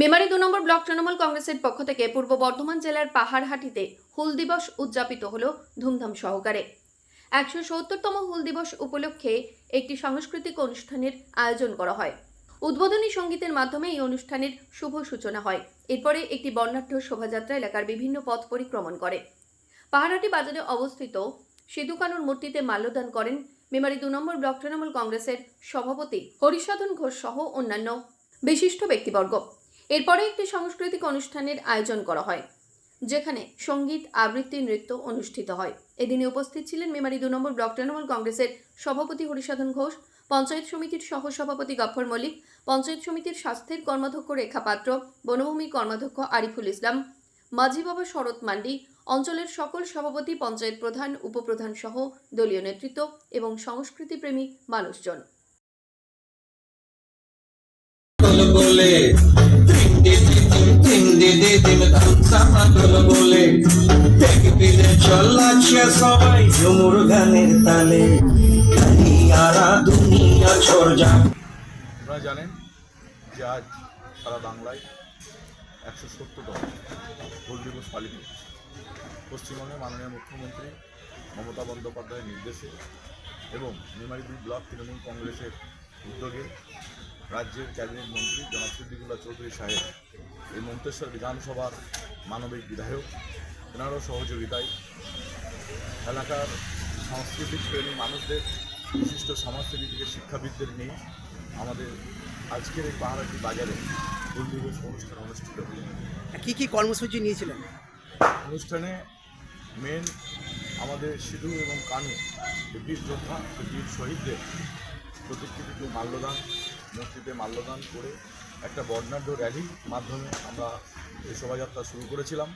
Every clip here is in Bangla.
মেমারি দু নম্বর ব্লক তৃণমূল কংগ্রেসের পক্ষ থেকে পূর্ব বর্ধমান জেলার পাহাড়হাটিতে হুল দিবস উদযাপিত হল ধুমধাম সহকারে। একশো সত্তরতম হুল দিবস উপলক্ষে একটি সাংস্কৃতিক অনুষ্ঠানের আয়োজন করা হয়। উদ্বোধনী সঙ্গীতের মাধ্যমে এই অনুষ্ঠানের শুভ সূচনা হয়। এরপরে একটি বর্ণাঢ্য শোভাযাত্রা এলাকার বিভিন্ন পথ পরিক্রমণ করে। পাহাড়হাটি বাজারে অবস্থিত সিধু কানুর মূর্তিতে মাল্যদান করেন মেমারি দু নম্বর ব্লক তৃণমূল কংগ্রেসের সভাপতি হরিসাধন ঘোষ সহ অন্যান্য বিশিষ্ট ব্যক্তিবর্গ। এরপরে একটি সাংস্কৃতিক অনুষ্ঠানের আয়োজন করা হয়, যেখানে সংগীত, আবৃত্তি, নৃত্য অনুষ্ঠিত হয়। এদিনে উপস্থিত ছিলেন মেমারি দু নম্বর ব্লক তৃণমূল কংগ্রেসের সভাপতি হরিসাধন ঘোষ, পঞ্চায়েত সমিতির সহসভাপতি গফর মল্লিক, পঞ্চায়েত সমিতির স্বাস্থ্যের কর্মাধ্যক্ষ রেখা পাত্র, বনভূমি কর্মাধ্যক্ষ আরিফুল ইসলাম, মাঝি বাবা শরৎ মান্ডি, অঞ্চলের সকল সভাপতি, পঞ্চায়েত প্রধান, উপপ্রধান সহ দলীয় নেতৃত্ব এবং সংস্কৃতিপ্রেমী মানুষজন। চলাচ্ছে সবাই ঝুমুর গানের তালে দুনিয়া আপনারা জানেন যে আজ সারা বাংলায় একশো সত্তরতম হুল দিবস পালিত হচ্ছে। পশ্চিমবঙ্গের মাননীয় মুখ্যমন্ত্রী মমতা বন্দ্যোপাধ্যায়ের নির্দেশে এবং নিমারিদুল ব্লক তৃণমূল কংগ্রেসের উদ্যোগে রাজ্যের ক্যাবিনেট মন্ত্রী জনাব সিদ্দিকুল্লাহ চৌধুরী সাহেব এই মন্তেশ্বর বিধানসভার মানবিক বিধায়ক, এনারও সহযোগিতায় এলাকার সাংস্কৃতিক প্রেমী মানুষদের বিশিষ্ট সমাজসেবী থেকে শিক্ষাবিদদের নিয়ে আমাদের আজকের এই পাহাড়াটি বাজারে হুল দিবস অনুষ্ঠান অনুষ্ঠিত হল। কি কি কর্মসূচি নিয়েছিলেন? অনুষ্ঠানে মেন আমাদের সিধু এবং কানু বীর যোদ্ধা বীর শহীদদের প্রতিকৃতিতে মাল্যদান মূর্তিতে মাল্যদান করে একটা বর্ণাঢ্য র্যালির মাধ্যমে আমরা এই শোভাযাত্রা শুরু করেছিলাম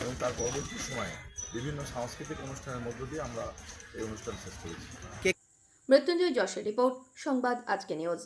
এবং তার পরবর্তী সময়ে বিভিন্ন সাংস্কৃতিক অনুষ্ঠানের মধ্য দিয়ে আমরা এই অনুষ্ঠান শেষ করেছি। মৃত্যুঞ্জয় যশের রিপোর্ট, সংবাদ, আজকে নিউজ।